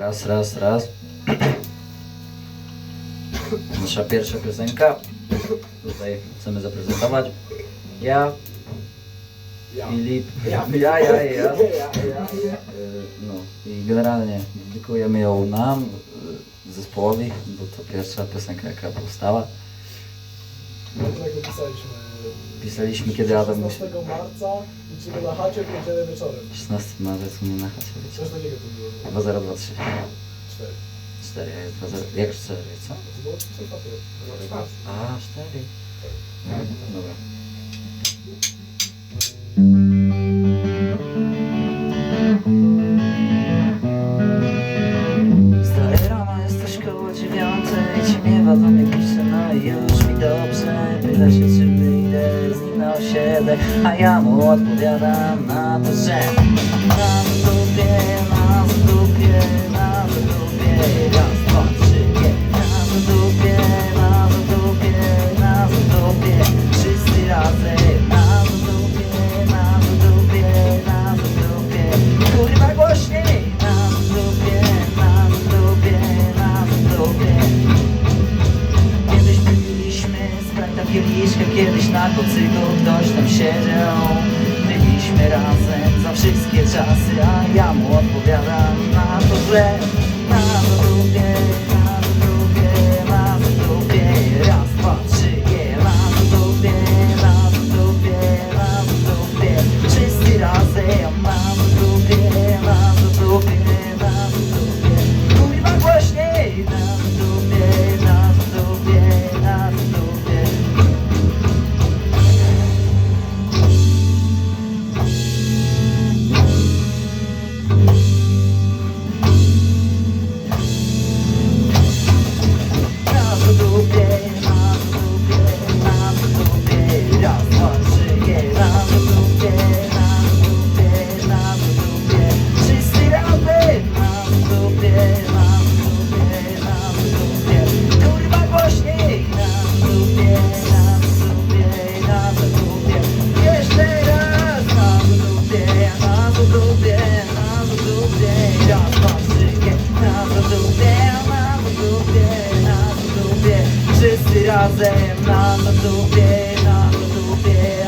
Raz, raz, raz. Nasza pierwsza piosenka. Tutaj chcemy zaprezentować. Ja, Ja. Filip, Ja. ja, ja, ja. Ja, ja. Y, No i generalnie dedykujemy ją nam, y, zespołowi, bo to pierwsza piosenka jaka powstała. Pisaliśmy Pisaliśmy kiedy Adam 16 marca i czy na chacie w niedzielę wieczorem. 16 marzec u mnie na chacie, Coś wiecie. takiego to było. 2023. 4. 4, ja jest 20, jak 4, co? To było 3 papiery. A, 4. Dobra. Wstaję rano, jest też koło dziewiątej Ciemiewa do mnie pisze, no już mi dobrze Pyta się, czy wyjdę z nim na osiedle A ja mu odpowiadam na to, że Na zdupie, na zdupie, na Kiedyś na kocyku ktoś tam siedział. Byliśmy razem za wszystkie czasy A ja mu odpowiadam na to, że razem na dupie, na dupie.